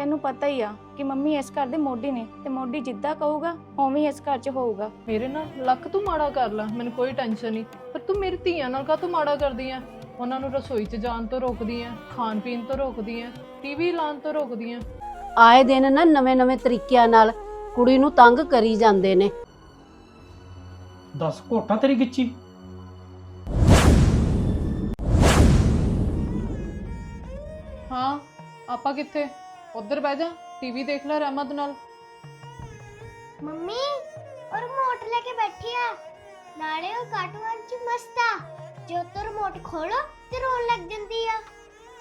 ਤੈਨੂੰ ਪਤਾ ਹੀ ਆ ਕਿ ਮੰਮੀ ਇਸ ਘਰ ਦੇ ਮੋਢੀ ਨੇ ਤੇ ਮੋਢੀ ਜਿੱਦਾਂ ਕਹੂਗਾ ਉਵੇਂ ਹੀ ਇਸ ਘਰ 'ਚ ਹੋਊਗਾ। ਮੇਰੇ ਨਾਲ ਲੱਕ ਤੂੰ ਮਾੜਾ ਕਰ ਲਾ ਮੈਨੂੰ ਕੋਈ ਟੈਨਸ਼ਨ ਨਹੀਂ। ਪਰ ਤੂੰ ਮੇਰੀ ਧੀਆਂ ਨਾਲ ਕਾ ਤੂੰ ਮਾੜਾ ਕਰਦੀ ਆ? ਉਹਨਾਂ ਨੂੰ ਰਸੋਈ 'ਚ ਜਾਣ ਤੋਂ ਰੋਕਦੀ ਆ ਖਾਣ ਪੀਣ ਤੋਂ ਰੋਕਦੀ ਆ ਟੀਵੀ ਲਾਉਣ ਤੋਂ ਰੋਕਦੀ ਆ। ਆਏ ਦਿਨ ਨਾ ਨਵੇਂ-ਨਵੇਂ ਤਰੀਕਿਆਂ ਨਾਲ ਕੁੜੀ ਨੂੰ ਤੰਗ ਕਰੀ ਜਾਂਦੇ ਨੇ। ਦੱਸ ਘੋਟਾ ਤੇਰੀ ਗਿੱਚੀ ਹਾਂ ਆਪਾਂ ਕਿੱਥੇ? ਉੱਧਰ ਬਹਿ ਜਾ ਟੀਵੀ ਦੇਖ ਲੈ ਰਹਿਮਤ ਨਾਲ। ਮੰਮੀ ਉਹ ਰਿਮੋਟ ਲੈ ਕੇ ਬੈਠੀ ਆ। ਨਾਲੇ ਉਹ ਕਾਰਟੂਨ ਚ ਮਸਤ ਆ। ਜੋ ਤੋ ਰਿਮੋਟ ਖੋਲੋ ਤੇ ਰੋਣ ਲੱਗ ਜਾਂਦੀ ਆ।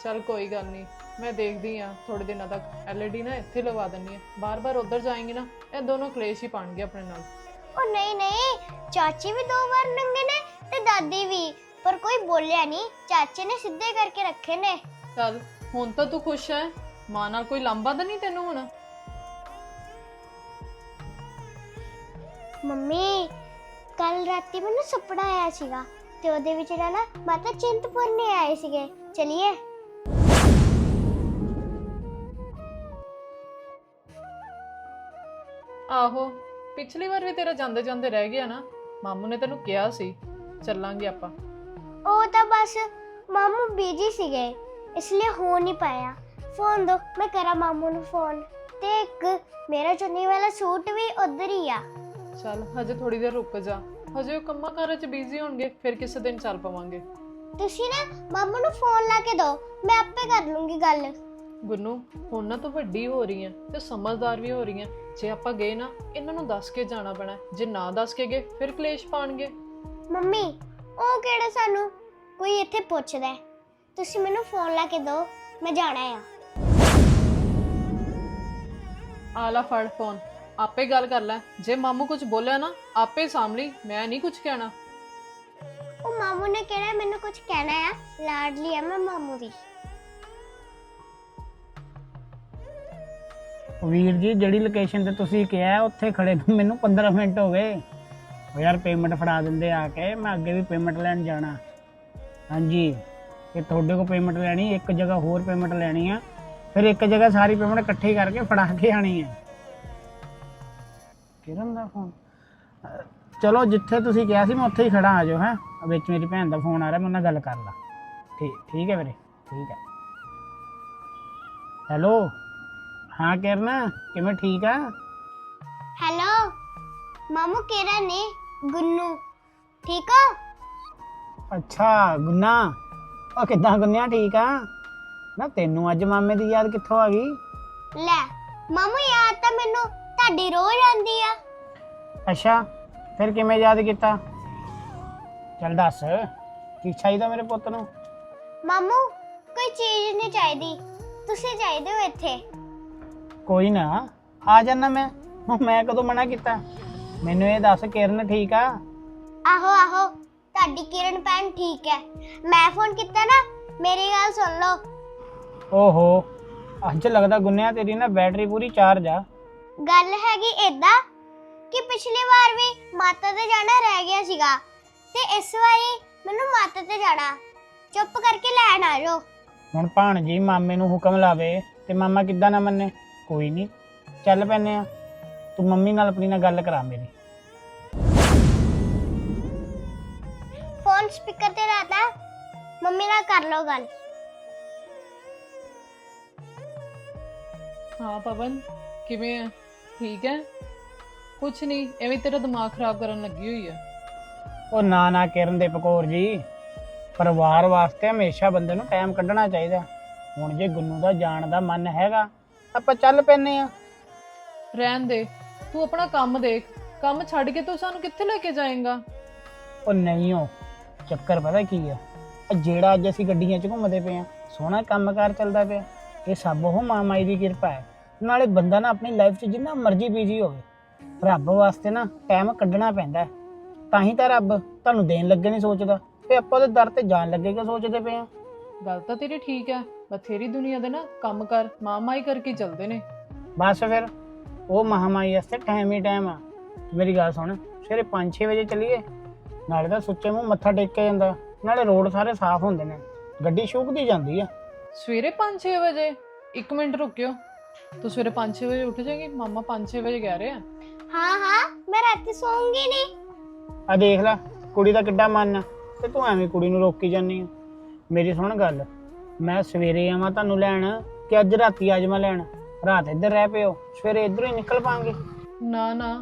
ਚੱਲ ਕੋਈ ਗੱਲ ਨਹੀਂ ਮੈਂ ਦੇਖਦੀ ਆ ਥੋੜੇ ਦਿਨਾਂ ਤੱਕ। ਐਲਈਡੀ ਨਾ ਇੱਥੇ ਲਵਾ ਦਿੰਨੀ ਆ। ਬਾਰ-ਬਾਰ ਉੱਧਰ ਜਾਏਂਗੇ ਨਾ ਇਹ ਦੋਨੋਂ ਕਲੇਸ਼ ਹੀ ਪਾਣਗੇ ਆਪਣੇ ਨਾਲ। ਉਹ ਨਹੀਂ ਨਹੀਂ ਚਾਚੀ ਵੀ ਦੋ ਵਾਰ ਨੰਗੇ ਨੇ ਤੇ ਦਾਦੀ ਵੀ। ਪਰ ਕੋਈ ਬੋਲਿਆ ਨਹੀਂ ਚਾਚੇ ਨੇ ਸਿੱਧੇ ਕਰਕੇ ਰੱਖੇ ਨੇ। ਚੱਲ ਹੁਣ ਤਾਂ ਤੂੰ ਖੁਸ਼ ਹੈ ਮਾਂ ਨਾਲ ਕੋਈ ਲਾਂਬਾ ਤਾਂ ਨਹੀਂ ਤੈਨੂੰ ਹੁਣ? ਮੰਮੀ ਕੱਲ ਰਾਤੀ ਮੈਨੂੰ ਸੁਪਨਾ ਆਇਆ ਸੀਗਾ ਤੇ ਉਹਦੇ ਵਿੱਚ ਨਾ ਨਾ ਮਾਤਾ ਚਿੰਤਪੁਰਨੀ ਆਏ ਸੀਗੇ। ਚਲਿਏ। ਆਹੋ ਪਿਛਲੀ ਵਾਰ ਵੀ ਤੇਰਾ ਜਾਂਦੇ ਜਾਂਦੇ ਰਹਿ ਗਿਆ ਨਾ। ਮਾਮੂ ਨੇ ਤੈਨੂੰ ਕਿਹਾ ਸੀ ਚੱਲਾਂਗੇ ਆਪਾਂ। ਉਹ ਤਾਂ ਬਸ ਮਾਮੂ ਬੀਜੀ ਸੀਗੇ ਇਸ ਲਈ ਹੋ ਨਹੀਂ ਪਾਇਆ। ਫੋਨ ਦੋ ਮੈਂ ਕਰਾਂ ਮਾਮੂ ਨੂੰ ਫੋਨ। ਤੇ ਇੱਕ ਮੇਰਾ ਚੁੰਨੀ ਵਾਲਾ ਸੂਟ ਵੀ ਉਧਰ ਹੀ ਆ। ਚੱਲ ਹਜੇ ਥੋੜੀ ਦੇਰ ਰੁਕ ਜਾ। ਹਜੇ ਉਹ ਕੰਮਾਂ ਕਾਰਾਂ 'ਚ ਬਿਜ਼ੀ ਹੋਣਗੇ ਫਿਰ ਕਿਸੇ ਦਿਨ ਚੱਲ ਪਵਾਂਗੇ। ਤੁਸੀਂ ਨਾ ਮਾਮੂ ਨੂੰ ਫੋਨ ਲਾ ਕੇ ਦਿਓ ਮੈਂ ਆਪੇ ਕਰ ਲੂੰਗੀ ਗੱਲ। ਗੁੰਨੂ ਹੁਣ ਨਾ ਤੂੰ ਵੱਡੀ ਹੋ ਰਹੀ ਹੈ ਤੇ ਸਮਝਦਾਰ ਵੀ ਹੋ ਰਹੀ ਹੈ ਜੇ ਆਪਾਂ ਗਏ ਨਾ ਇਹਨਾਂ ਨੂੰ ਦੱਸ ਕੇ ਜਾਣਾ ਪੈਣਾ ਹੈ। ਜੇ ਨਾ ਦੱਸ ਕੇ ਗਏ ਫਿਰ ਕਲੇਸ਼ ਪਾਣਗੇ। ਮੰਮੀ ਉਹ ਕਿਹੜਾ ਸਾਨੂੰ ਕੋਈ ਇੱਥੇ ਪੁੱਛਦਾ ਹੈ? ਤੁਸੀਂ ਮੈਨੂੰ ਫੋਨ ਲਾ ਕੇ ਦਿਓ ਮੈਂ ਜਾਣਾ ਆ। ਆਲਾ ਫੜ ਫੋਨ। ਆਪੇ ਗੱਲ ਕਰ ਲੈ। ਜੇ ਮਾਮੂ ਕੁਝ ਬੋਲਿਆ ਨਾ ਆਪੇ ਸਾਹਮਣੀ ਮੈਂ ਨਹੀਂ ਕੁਝ ਕਹਿਣਾ। ਉਹ ਮਾਮੂ ਨੇ ਕਿਹੜਾ ਮੈਨੂੰ ਕੁਝ ਕਹਿਣਾ ਆ? ਲਾਡਲੀ ਆ ਮੈਂ ਮਾਮੂ ਦੀ। ਵੀਰ ਜੀ ਜਿਹੜੀ ਲੋਕੇਸ਼ਨ ਤੇ ਤੁਸੀਂ ਕਿਹਾ ਉੱਥੇ ਖੜੇ ਨੂੰ। ਮੈਨੂੰ 15 ਮਿੰਟ ਹੋ ਗਏ। ਉਹ ਯਾਰ ਪੇਮੈਂਟ ਫੜਾ ਦਿੰਦੇ ਆ ਕੇ ਮੈਂ ਅੱਗੇ ਵੀ ਪੇਮੈਂਟ ਲੈਣ ਜਾਣਾ। ਹਾਂਜੀ ਇਹ ਤੁਹਾਡੇ ਕੋਲ ਪੇਮੈਂਟ ਲੈਣੀ ਇੱਕ ਜਗ੍ਹਾ ਹੋਰ ਪੇਮੈਂਟ ਲੈਣੀ ਆ। ਫਿਰ ਇੱਕ ਜਗ੍ਹਾ ਸਾਰੀ ਪੇਮੈਂਟ ਇਕੱਠੀ ਕਰਕੇ ਫੜਾ ਕੇ ਆਣੀ ਹੈ। ਕਿਰਨ ਦਾ ਫੋਨ। ਚਲੋ ਜਿੱਥੇ ਤੁਸੀਂ ਕਿਹਾ ਸੀ ਮੈਂ ਉੱਥੇ ਹੀ ਖੜਾ ਆ ਜਾਓ ਹੈ। ਵਿੱਚ ਮੇਰੀ ਭੈਣ ਦਾ ਫੋਨ ਆ ਰਿਹਾ ਮੈਂ ਉਹਨਾਂ ਨਾਲ ਗੱਲ ਕਰ ਲਾਂ। ਠੀਕ ਠੀਕ ਹੈ ਵੀਰੇ ਠੀਕ ਹੈ। ਹੈਲੋ? ਹਾਂ ਕਿਰਨ ਕਿਵੇਂ ਠੀਕ ਆ? ਹੈਲੋ? ਮਾਮੂ ਕਿਹੜਾ ਨੇ ਗੁੰਨੂ। ਠੀਕ ਹੋ? ਅੱਛਾ ਗੁੰਨਾ। ਉਹ ਕਿੱਦਾਂ ਗੁੰਨਿਆ ਠੀਕ ਆ? ਨਾ ਤੈਨੂੰ ਅੱਜ ਮਾਮੇ ਦੀ ਯਾਦ ਕਿੱਥੋਂ ਆ ਗਈ? ਲੈ ਮਾਮੂ ਯਾਦ ਤਾਂ ਮੈਨੂੰ ਤੁਹਾਡੀ ਰੋਜ਼ ਆਉਂਦੀ ਆ। ਅੱਛਾ ਫਿਰ ਕਿਵੇਂ ਯਾਦ ਕੀਤਾ? ਚੱਲ ਦੱਸ ਕੀ ਚਾਹੀਦਾ ਮੇਰੇ ਪੁੱਤ ਨੂੰ? ਮਾਮੂ ਕੋਈ ਚੀਜ਼ ਨਹੀਂ ਚਾਹੀਦੀ। ਤੁਸੀਂ ਚਾਹੀਦੇ ਹੋ ਇੱਥੇ। ਕੋਈ ਨਾ ਆ ਜਾਣਾ ਮੈਂ। ਹੁਣ ਮੈਂ ਕਦੋਂ ਮਨਾ ਕੀਤਾ? ਮੈਨੂੰ ਇਹ ਦੱਸ ਕਿਰਨ ਠੀਕ ਆ? ਆਹੋ ਆਹੋ ਤੁਹਾਡੀ ਕਿਰਨ ਭੈਣ ਠੀਕ ਹੈ। ਮੈਂ ਫੋਨ ਕੀਤਾ ਨਾ ਮੇਰੀ ਗੱਲ ਸੁਣ ਲਓ। ਓਹੋ ਅੱਜ ਲੱਗਦਾ ਗੁੰਨਿਆ ਤੇਰੀ ਨਾ ਬੈਟਰੀ ਪੂਰੀ ਚਾਰਜ ਆ। ਗੱਲ ਹੈਗੀ ਏਦਾਂ ਕਿ ਪਿਛਲੀ ਵਾਰ ਵੀ ਮਾਤਾ ਤੇ ਜਾਣਾ ਰਹਿ ਗਿਆ ਸੀਗਾ ਤੇ ਇਸ ਵਾਰੀ ਮੈਨੂੰ ਮਾਤਾ ਤੇ ਜਾਣਾ। ਚੁੱਪ ਕਰਕੇ ਲੈਣ ਆ ਜਾਓ। ਹੁਣ ਭਾਣਜੀ ਮਾਮੇ ਨੂੰ ਹੁਕਮ ਲਾਵੇ ਤੇ ਮਾਮਾ ਕਿੱਦਾਂ ਨਾ ਮੰਨੇ। ਕੋਈ ਨਹੀਂ ਚੱਲ ਪੈਨੇ ਆ। ਤੂੰ ਮੰਮੀ ਨਾਲ ਆਪਣੀ ਨਾਲ ਗੱਲ ਕਰਾ ਮੇਰੀ। ਫੋਨ ਸਪੀਕਰ ਤੇ ਲਾਤਾ। ਮੰਮੀ ਨਾਲ ਕਰ ਲਓ ਗੱਲ। ਹਾਂ ਪਵਨ ਕਿਵੇਂ ਹੈ ਠੀਕ ਹੈ? ਕੁਝ ਨਹੀਂ ਐਵੇਂ ਤੇਰਾ ਦਿਮਾਗ ਖਰਾਬ ਕਰਨ ਲੱਗੀ ਹੋਈ ਹੈ ਉਹ ਨਾ ਨਾ ਕਿਰਨ ਦੇ ਪਕੌਰ ਜੀ ਪਰਿਵਾਰ ਵਾਸਤੇ ਹਮੇਸ਼ਾ ਬੰਦੇ ਨੂੰ ਟਾਈਮ ਕੱਢਣਾ ਚਾਹੀਦਾ। ਹੁਣ ਜੇ ਗੁੰਨੂ ਦਾ ਜਾਣ ਦਾ ਮਨ ਹੈਗਾ ਆਪਾਂ ਚੱਲ ਪੈਨੇ ਆ ਰਹਿਣ ਦੇ ਤੂੰ ਆਪਣਾ ਕੰਮ ਦੇਖ ਕੰਮ ਛੱਡ ਕੇ ਤੂੰ ਸਾਨੂੰ ਕਿੱਥੇ ਲੈ ਕੇ ਜਾਏਂਗਾ? ਉਹ ਨਹੀਂ ਹੋ ਚੱਕਰ ਪਤਾ ਕੀ ਆ? ਆਹ ਜਿਹੜਾ ਅੱਜ ਅਸੀਂ ਗੱਡੀਆਂ 'ਚ ਘੁੰਮਦੇ ਪਏ ਆ ਸੋਹਣਾ ਕੰਮਕਾਰ ਚੱਲਦਾ ਪਿਆ। ਇਹ ਸਭ ਉਹ ਮਾਮਾਈ ਦੀ ਕਿਰਪਾ ਹੈ। ਨਾਲੇ ਬੰਦਾ ਨਾ ਆਪਣੀ ਲਾਈਫ 'ਚ ਜਿੰਨਾ ਮਰਜ਼ੀ ਬੀਜੀ ਹੋਵੇ ਰੱਬ ਵਾਸਤੇ ਨਾ ਟਾਈਮ ਕੱਢਣਾ ਪੈਂਦਾ ਹੈ। ਤਾਂ ਹੀ ਤਾਂ ਰੱਬ ਤੁਹਾਨੂੰ ਦੇਣ ਲੱਗੇ ਨਹੀਂ ਸੋਚਦਾ ਤੇ ਆਪਾਂ ਉਹਦੇ ਦਰ ਤੇ ਜਾਣ ਲੱਗੇ ਕਿ ਸੋਚਦੇ ਪਏ ਆ ਗੱਲ ਤਾਂ ਤੇਰੀ ਠੀਕ ਹੈ ਬਥੇਰੀ ਦੁਨੀਆ ਦੇ ਨਾ ਕੰਮ ਕਰ ਮਾਮਾਈ ਕਰਕੇ ਚੱਲਦੇ ਨੇ। ਬਸ ਫਿਰ ਉਹ ਮਹਾਮਾਈ ਵਾਸਤੇ ਟਾਈਮ ਹੀ ਟਾਈਮ ਆ। ਮੇਰੀ ਗੱਲ ਸੁਣ ਸਵੇਰੇ 5-6 ਵਜੇ ਚੱਲੀਏ ਨਾਲੇ ਤਾਂ ਸੁੱਚੇ ਮੂੰਹ ਮੱਥਾ ਟੇਕ ਕੇ ਜਾਂਦਾ ਨਾਲੇ ਰੋਡ ਸਾਰੇ ਸਾਫ਼ ਹੁੰਦੇ ਨੇ ਗੱਡੀ ਸ਼ੂਕਦੀ ਜਾਂਦੀ ਆ। ਸਵੇਰੇ 5-6 ਵਜੇ 1 ਮਿੰਟ ਰੁਕਿਓ। ਤੂੰ ਸਵੇਰੇ 5-6 ਵਜੇ ਉੱਠ ਜਾਏਂਗੀ? ਮਾਮਾ 5-6 ਵਜੇ ਕਹਿ ਰਹੇ। ਆ ਹਾਂ ਹਾਂ ਮੈਂ ਰਾਤੀ ਸੌਂਗੀ ਨਹੀਂ ਆ ਦੇਖ ਲੈ ਕੁੜੀ ਦਾ ਕਿੱਡਾ ਮਨ ਆ। ਤੇ ਤੂੰ ਐਵੇਂ ਕੁੜੀ ਨੂੰ ਰੋਕੀ ਜਾਂਦੀ ਆ। ਮੇਰੀ ਸੁਣ ਗੱਲ ਮੈਂ ਸਵੇਰੇ ਆਵਾਂ ਤੁਹਾਨੂੰ ਲੈਣ ਕਿ ਅੱਜ ਰਾਤੀ ਆ ਜਾਵਾਂ ਲੈਣ? ਰਾਤ ਇੱਧਰ ਰਹਿ ਪਿਓ ਸਵੇਰੇ ਇੱਧਰੋਂ ਹੀ ਨਿਕਲ ਪਾਂਗੇ। ਨਾ ਨਾ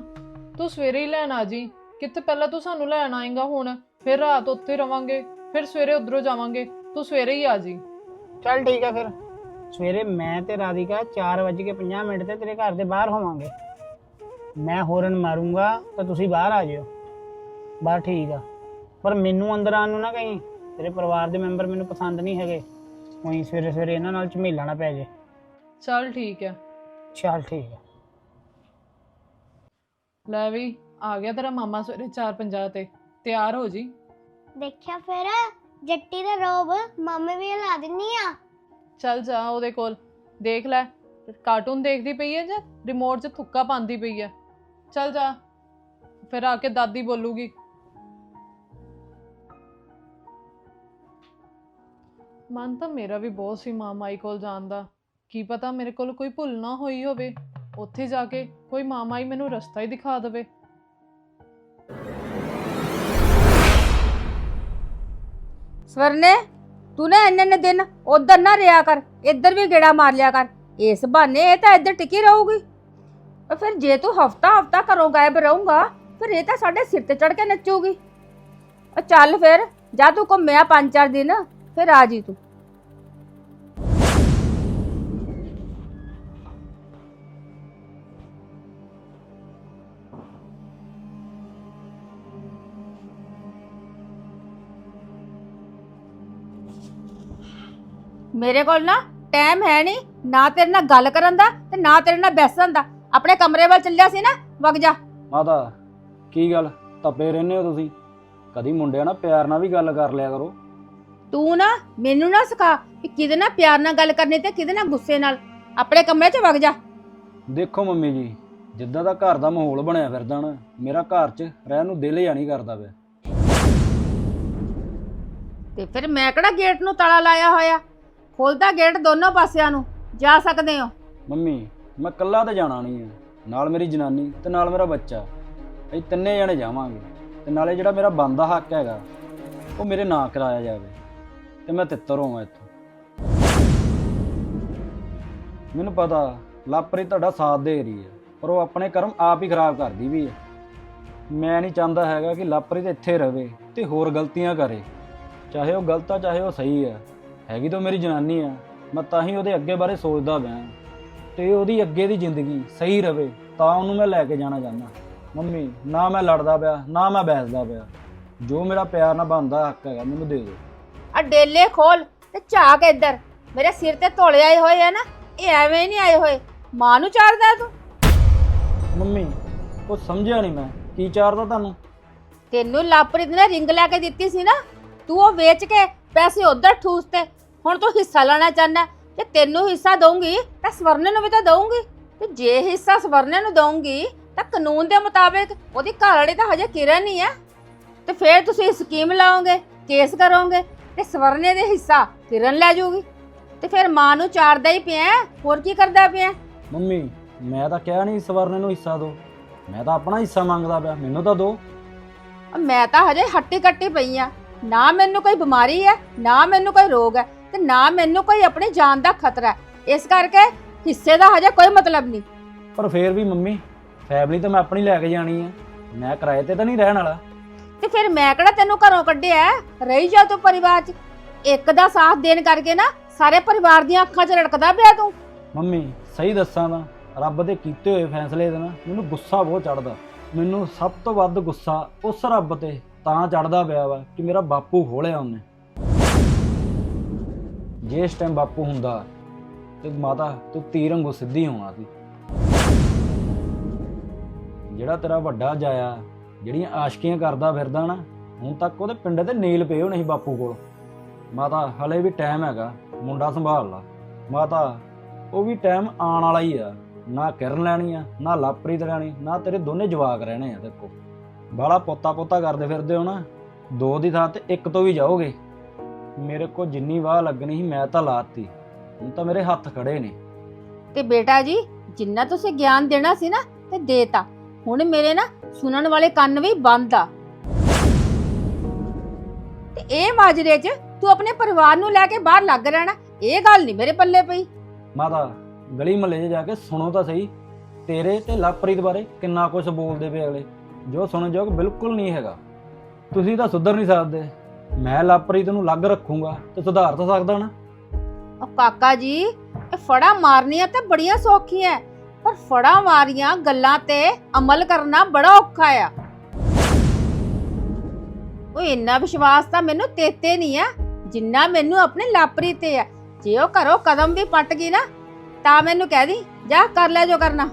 ਤੂੰ ਸਵੇਰੇ ਹੀ ਲੈਣ ਆ ਜੀ। ਕਿਤੇ ਪਹਿਲਾਂ ਤੂੰ ਸਾਨੂੰ ਲੈਣ ਆਏਗਾ ਹੁਣ? ਫਿਰ ਰਾਤ ਉੱਥੇ ਰਵਾਂਗੇ ਫਿਰ ਸਵੇਰੇ ਉਧਰੋਂ ਜਾਵਾਂਗੇ। ਤੂੰ ਸਵੇਰੇ ਹੀ ਆ ਜੀ। ਚੱਲ ਠੀਕ ਆ ਫਿਰ। ਸਵੇਰੇ ਮੈਂ ਤੇ ਰਾਧਿਕਾ 4:50 ਮਿੰਟ ਤੇ ਤੇਰੇ ਘਰ ਦੇ ਬਾਹਰ ਹੋਵਾਂਗੇ। ਮੈਂ ਹੋਰਨ ਮਾਰੂੰਗਾ ਤਾਂ ਤੁਸੀਂ ਬਾਹਰ ਆ ਜਿਓ। ਬਸ ਠੀਕ ਆ। ਪਰ ਮੈਨੂੰ ਅੰਦਰ ਆਉਣ ਨੂੰ ਨਾ ਕਹੀਂ ਤੇਰੇ ਪਰਿਵਾਰ ਦੇ ਮੈਂਬਰ ਮੈਨੂੰ ਪਸੰਦ ਨਹੀਂ ਹੈਗੇ। ਉਹੀ ਸਵੇਰੇ ਸਵੇਰੇ ਇਹਨਾਂ ਨਾਲ ਝਮੇਲਾ ਨਾ ਪੈ ਜੇ। ਚੱਲ ਠੀਕ ਹੈ ਚੱਲ ਠੀਕ ਆ। ਲੈ ਵੀ ਆ ਗਿਆ ਤੇਰਾ ਮਾਮਾ ਸਵੇਰੇ 4:50 ਤੇ। ਤਿਆਰ ਹੋ ਜੀ। ਦੇਖਿਆ ਫਿਰ ਜੱਟੀ ਦਾ ਰੋਬ ਮਾਮੇ ਵੀ ਲਾ ਦਿੰਨੀ ਆ। ਚੱਲ ਜਾ ਉਹਦੇ ਕੋਲ, ਦੇਖ ਲੈ ਕਾਰਟੂਨ ਦੇਖਦੀ ਪਈ ਹੈ ਜਾਂ ਰਿਮੋਟ 'ਚ ਥੁੱਕਾ ਪਾਉਂਦੀ ਪਈ ਹੈ? ਚੱਲ ਜਾ, ਫਿਰ ਆ ਕੇ ਦਾਦੀ ਬੋਲੂਗੀ। ਮਨ ਤਾਂ ਮੇਰਾ ਵੀ ਬਹੁਤ ਸੀ ਮਾਂ ਮਾਈ ਕੋਲ ਜਾਣ ਦਾ। ਕੀ ਪਤਾ ਮੇਰੇ ਕੋਲ ਕੋਈ ਭੁੱਲ ਨਾ ਹੋਈ ਹੋਵੇ, ਉੱਥੇ ਜਾ ਕੇ ਕੋਈ ਮਾਂ ਮਾਈ ਮੈਨੂੰ ਰਸਤਾ ਹੀ ਦਿਖਾ ਦੇਵੇ। ਸਵਰਨੇ ਤੂੰ ਨਾ ਇੰਨੇ ਇੰਨੇ ਦਿਨ ਉਧਰ ਨਾ ਰਿਆ ਕਰ, ਇੱਧਰ ਵੀ ਗੇੜਾ ਮਾਰ ਲਿਆ ਕਰ। ਇਸ ਬਹਾਨੇ ਇਹ ਤਾਂ ਇੱਧਰ ਟਿਕੀ ਰਹੂਗੀ। ਔਰ ਫਿਰ ਜੇ ਤੂੰ ਹਫਤਾ ਹਫਤਾ ਘਰੋਂ ਗਾਇਬ ਰਹੂੰਗਾ, ਫਿਰ ਇਹ ਤਾਂ ਸਾਡੇ ਸਿਰ ਤੇ ਚੜ ਕੇ ਨੱਚੂਗੀ। ਔਰ ਚੱਲ ਫਿਰ, ਜਾ ਤੂੰ ਘੁੰਮਿਆ ਪੰਜ ਚਾਰ ਦਿਨ, ਫਿਰ ਆ ਜੀ ਤੂੰ। ਮੇਰੇ ਕੋਲ ਨਾ ਟਾਈਮ ਹੈ ਨਹੀਂ ਨਾ ਤੇਰੇ ਨਾਲ ਗੱਲ ਕਰਨ ਦਾ ਤੇ ਨਾ ਤੇਰੇ ਨਾਲ ਬੈਸਣ ਦਾ। ਆਪਣੇ ਕਮਰੇ ਵੱਲ ਚੱਲਿਆ ਸੀ ਨਾ ਵਗ ਜਾ। ਮਾਤਾ ਕੀ ਗੱਲ? ਤਪੇ ਰਹਿੰਦੇ ਹੋ ਤੁਸੀਂ? ਕਦੀ ਮੁੰਡਿਆਂ ਨਾਲ ਪਿਆਰ ਨਾਲ ਵੀ ਗੱਲ ਕਰ ਲਿਆ ਕਰੋ। ਤੂੰ ਨਾ ਮੈਨੂੰ ਨਾ ਸਿਖਾ ਕਿ ਕਿਹਦੇ ਨਾਲ ਪਿਆਰ ਨਾਲ ਗੱਲ ਕਰਨੀ ਤੇ ਕਿਹਦੇ ਨਾਲ ਗੁੱਸੇ ਨਾਲ। ਆਪਣੇ ਕਮਰੇ 'ਚ ਵਗ ਜਾ। ਦੇਖੋ ਮੰਮੀ ਜੀ ਜਿੱਦਾਂ ਦਾ ਘਰ ਦਾ ਮਾਹੌਲ ਬਣਿਆ ਫਿਰਦਾ ਨਾ ਮੇਰਾ ਘਰ 'ਚ ਰਹਿਣ ਨੂੰ ਦਿਲ ਹੀ ਨਹੀਂ ਕਰਦਾ ਪਿਆ। ਤੇ ਫਿਰ ਮੈਂ ਕਿਹੜਾ ਗੇਟ ਨੂੰ ਤਾਲਾ ਲਾਇਆ ਹੋਇਆ? ਖੋਲਦਾ ਗੇਟ ਦੋਨੋਂ ਪਾਸਿਆਂ ਨੂੰ, ਜਾ ਸਕਦੇ ਹੋ। ਮੰਮੀ, ਮੈਂ ਇਕੱਲਾ ਤਾਂ ਜਾਣਾ ਨਹੀਂ ਹੈ। ਨਾਲ ਮੇਰੀ ਜਨਾਨੀ ਤੇ ਨਾਲ ਮੇਰਾ ਬੱਚਾ। ਅਸੀਂ ਤਿੰਨੇ ਜਣੇ ਜਾਵਾਂਗੇ ਤੇ ਨਾਲੇ ਜਿਹੜਾ ਮੇਰਾ ਬੰਦਾ ਹੱਕ ਹੈਗਾ, ਉਹ ਮੇਰੇ ਨਾਂ ਕਰਾਇਆ ਜਾਵੇ ਤੇ ਮੈਂ ਤਿੱਤਰ ਹੋਵਾਂ ਇੱਥੋਂ। ਮੈਨੂੰ ਪਤਾ ਲਾਪਰੀ ਤੁਹਾਡਾ ਸਾਥ ਦੇ ਰਹੀ ਹੈ, ਪਰ ਉਹ ਆਪਣੇ ਕਰਮ ਆਪ ਹੀ ਖਰਾਬ ਕਰਦੀ ਵੀ ਹੈ। ਮੈਂ ਨਹੀਂ ਚਾਹੁੰਦਾ ਹੈਗਾ ਕਿ ਲਾਪਰੀ ਤੇ ਇੱਥੇ ਰਵੇ ਤੇ ਹੋਰ ਗਲਤੀਆਂ ਕਰੇ। ਚਾਹੇ ਉਹ ਗਲਤ ਆ, ਚਾਹੇ ਉਹ ਸਹੀ ਹੈ ਹੈਗੀ ਤਾਂ ਮੇਰੀ ਜਨਾਨੀ ਆ। ਮੈਂ ਤਾਂ ਹੀ ਉਹਦੇ ਅੱਗੇ ਬਾਰੇ ਸੋਚਦਾ ਪਿਆ। ਤੇ ਉਹਦੀ ਅੱਗੇ ਦੀ ਜ਼ਿੰਦਗੀ ਸਹੀ ਰਵੇ ਤਾਂ ਉਹਨੂੰ ਮੈਂ ਲੈ ਕੇ ਜਾਣਾ ਚਾਹੁੰਦਾ। ਮੰਮੀ ਨਾ ਮੈਂ ਲੜਦਾ ਪਿਆ ਨਾ ਮੈਂ ਬਹਿਸਦਾ ਪਿਆ। ਜੋ ਮੇਰਾ ਪਿਆਰ ਨਾਲ ਬਣਦਾ ਹੱਕ ਹੈਗਾ ਮੈਨੂੰ ਦੇ ਦਿਓ। ਆ ਡੇਲੇ ਖੋਲ ਤੇ ਝਾਕ ਇੱਧਰ। ਮੇਰੇ ਸਿਰ ਤੇ ਧੋਲੇ ਆਏ ਹੋਏ ਆ ਨਾ ਇਹ ਐਵੇਂ ਨਹੀਂ ਆਏ ਹੋਏ। ਮਾਂ ਨੂੰ ਚਾਰਦਾ ਤੂੰ? ਮੰਮੀ ਉਹ ਸਮਝਿਆ ਨਹੀਂ ਮੈਂ। ਕੀ ਚਾਰਦਾ ਤੁਹਾਨੂੰ? ਤੈਨੂੰ ਲਾਪਰੀਤ ਨੇ ਰਿੰਗ ਲੈ ਕੇ ਦਿੱਤੀ ਸੀ ਨਾ। ਤੂੰ ਉਹ ਵੇਚ ਕੇ ਪੈਸੇ ਉਧਰ ਠੂਸ ਤੇ ਹੁਣ ਤੂੰ ਹਿੱਸਾ ਲੈਣਾ ਚਾਹੁੰਦਾ ਜੇ ਤੈਨੂੰ ਹਿੱਸਾ ਦਊਂਗੀ ਤਾਂ ਸਵਰਨੇ ਨੂੰ ਵੀ ਤਾਂ ਦਊਂਗੀ। ਤੇ ਜੇ ਹਿੱਸਾ ਸਵਰਨੇ ਨੂੰ ਦਊਂਗੀ ਤਾਂ ਕਾਨੂੰਨ ਦੇ ਮੁਤਾਬਿਕ ਉਹਦੀ ਘਰ ਵਾਲੀ ਤਾਂ ਹਜੇ ਕਿਰਨ ਹੀ ਆ ਤੇ ਫੇਰ ਤੁਸੀਂ ਸਕੀਮ ਲਾਓਗੇ ਕੇਸ ਕਰੋਗੇ ਤੇ ਸਵਰਨੇ ਦੇ ਹਿੱਸਾ ਕਿਰਨ ਲੈ ਜਾਊਗੀ। ਤੇ ਫਿਰ ਮਾਂ ਨੂੰ ਚਾਰਦਾ ਹੀ ਪਿਆ ਹੋਰ ਕੀ ਕਰਦਾ ਪਿਆ ਮੰਮੀ ਮੈਂ ਤਾਂ ਕਿਹਾ ਨਹੀਂ ਸਵਰਨੇ ਨੂੰ ਹਿੱਸਾ ਦਿਓ। ਮੈਂ ਤਾਂ ਆਪਣਾ ਹਿੱਸਾ ਮੰਗਦਾ ਪਿਆ ਮੈਨੂੰ ਤਾਂ ਦਿਓ। ਮੈਂ ਤਾਂ ਹਜੇ ਹੱਟੀ ਕੱਟੀ ਪਈ ਆ। ਨਾ ਮੈਨੂੰ ਕੋਈ ਬਿਮਾਰੀ ਹੈ ਨਾ ਮੈਨੂੰ ਕੋਈ ਰੋਗ ਹੈ। ਤੇ ਨਾ ਮੈਨੂੰ ਕੋਈ ਆਪਣੀ ਜਾਨ ਦਾ ਖਤਰਾ ਹੈ। ਇਸ ਕਰਕੇ ਹਿੱਸੇ ਦਾ ਹਜੇ ਕੋਈ ਮਤਲਬ ਨਹੀਂ। ਪਰ ਫੇਰ ਵੀ ਮੰਮੀ ਫੈਮਿਲੀ ਤਾਂ ਮੈਂ ਆਪਣੀ ਲੈ ਕੇ ਜਾਣੀ ਹੈ ਮੈਂ ਕਿਰਾਏ ਤੇ ਤਾਂ ਨਹੀਂ ਰਹਿਣ ਵਾਲਾ। ਤੇ ਫਿਰ ਮੈਂ ਕਿਹੜਾ ਤੈਨੂੰ ਘਰੋਂ ਕੱਢਿਆ? ਹੈ? ਰਹੀ ਜਾ ਤੂੰ ਪਰਿਵਾਰ 'ਚ। ਇੱਕ ਦਾ ਸਾਥ ਦੇਣ ਕਰਕੇ ਨਾ ਸਾਰੇ ਪਰਿਵਾਰ ਦੀਆਂ ਅੱਖਾਂ 'ਚ ਰੜਕਦਾ ਪਿਆ ਤੂੰ। ਮੰਮੀ ਸਹੀ ਦੱਸਾਂ ਤਾਂ ਰੱਬ ਦੇ ਕੀਤੇ ਹੋਏ ਫੈਸਲੇ ਦੇ ਨਾ ਮੈਨੂੰ ਗੁੱਸਾ ਬਹੁਤ ਚੜਦਾ ਮੈਨੂੰ ਸਭ ਤੋਂ ਵੱਧ ਗੁੱਸਾ ਉਸ ਰੱਬ ਤੇ ਤਾਂ ਚੜਦਾ ਪਿਆ ਵਾ ਕਿ ਮੇਰਾ ਬਾਪੂ ਖੋਲਿਆ ਉਹਨੇ। ਜੇ ਇਸ ਟਾਈਮ ਬਾਪੂ ਹੁੰਦਾ ਤੇ ਮਾਤਾ ਤੂੰ ਤੀਰੰਗੋ ਸਿੱਧੀ ਹੋਣਾ ਸੀ। ਜਿਹੜਾ ਤੇਰਾ ਵੱਡਾ ਜਾਇਆ, ਜਿਹੜੀਆਂ ਆਸ਼ਕੀਆਂ ਕਰਦਾ ਫਿਰਦਾ ਨਾ, ਹੁਣ ਤੱਕ ਉਹਦੇ ਪਿੰਡੇ ਤੇ ਨੀਲ ਪਏ ਹੋਣੇ ਸੀ ਬਾਪੂ ਕੋਲ। ਮਾਤਾ ਹਲੇ ਵੀ ਟਾਈਮ ਹੈਗਾ, ਮੁੰਡਾ ਸੰਭਾਲ ਲਾ। ਮਾਤਾ, ਉਹ ਵੀ ਟਾਈਮ ਆਉਣ ਵਾਲਾ ਹੀ ਆ। ਨਾ ਕਿਰਨ ਲੈਣੀ ਆ, ਨਾ ਲਾਪਰੀਤ ਲੈਣੀ, ਨਾ ਤੇਰੇ ਦੋਨੇ ਜਵਾਕ ਰਹਿਣੇ ਆ ਦੇਖੋ। ਬਾਲਾ ਪੋਤਾ ਪੋਤਾ ਕਰਦੇ ਫਿਰਦੇ ਹੋ ਨਾ, ਦੋ ਦੀ ਥਾਂ ਤੇ ਇੱਕ ਤੋਂ ਵੀ ਜਾਓਗੇ। ਮੇਰੇ ਕੋ ਜਿੰਨੀ ਵਾਹ ਲੱਗਣੀ ਸੀ ਮੈਂ ਤਾਂ ਲਾਤੀ। ਹੁਣ ਤਾਂ ਮੇਰੇ ਹੱਥ ਖੜੇ ਨੇ। ਤੇ ਬੇਟਾ ਜੀ ਜਿੰਨਾ ਤੁਸੀਂ ਗਿਆਨ ਦੇਣਾ ਸੀ ਨਾ ਤੇ ਦੇਤਾ। ਹੁਣ ਮੇਰੇ ਨਾ ਸੁਣਨ ਵਾਲੇ ਕੰਨ ਵੀ ਬੰਦ ਆ। ਤੇ ਇਹ ਮਾਜਰੇ 'ਚ ਤੂੰ ਆਪਣੇ ਪਰਿਵਾਰ ਨੂੰ ਲੈ ਕੇ ਬਾਹਰ ਲੱਗ ਰਹਿਣਾ ਇਹ ਗੱਲ ਨਹੀਂ ਮੇਰੇ ਪੱਲੇ ਪਈ। ਮਾਤਾ ਗਲੀ ਮਹੱਲੇ 'ਚ ਜਾ ਕੇ ਸੁਣੋ ਤਾਂ ਸਹੀ। ਤੇਰੇ ਤੇ ਲਵਪ੍ਰੀਤ ਬਾਰੇ ਕਿੰਨਾ ਕੁਝ ਬੋਲਦੇ ਪਏ ਅਗਲੇ। ਜੋ ਸੁਣਨ ਯੋਗ ਬਿਲਕੁਲ ਨਹੀਂ ਹੈਗਾ। ਤੁਸੀਂ ਤਾਂ ਸੁਧਰ ਨਹੀਂ ਸਕਦੇ। ਮੈਂ ਲਵਪ੍ਰੀਤ ਨੂੰ ਲੱਗ ਰੱਖੂੰਗਾ ਤੇ ਸੁਧਾਰ ਤਾਂ ਸਕਦਾ ਨਾ। ਉਹ ਕਾਕਾ ਜੀ ਇਹ ਫੜਾ ਮਾਰਨੀਆਂ ਤਾਂ ਬੜੀਆਂ ਸੌਖੀਆਂ ਪਰ ਫੜਾ ਮਾਰੀਆਂ ਗੱਲਾਂ ਤੇ ਅਮਲ ਕਰਨਾ ਬੜਾ ਔਖਾ ਆ। ਉਹ ਇੰਨਾ ਵਿਸ਼ਵਾਸ ਤਾਂ ਮੈਨੂੰ ਤੇਤੇ ਨਹੀਂ ਆ ਜਿੰਨਾ ਮੈਨੂੰ ਆਪਣੇ ਲਾਪਰੀ ਤੇ ਆ। ਜੇ ਉਹ ਘਰੋਂ ਕਦਮ ਵੀ ਪੱਟ ਗਈ ਨਾ ਤਾਂ ਮੈਨੂੰ ਕਹਿ ਦੀ ਜਾ ਕਰ ਲੈ ਜੋ ਕਰਨਾ।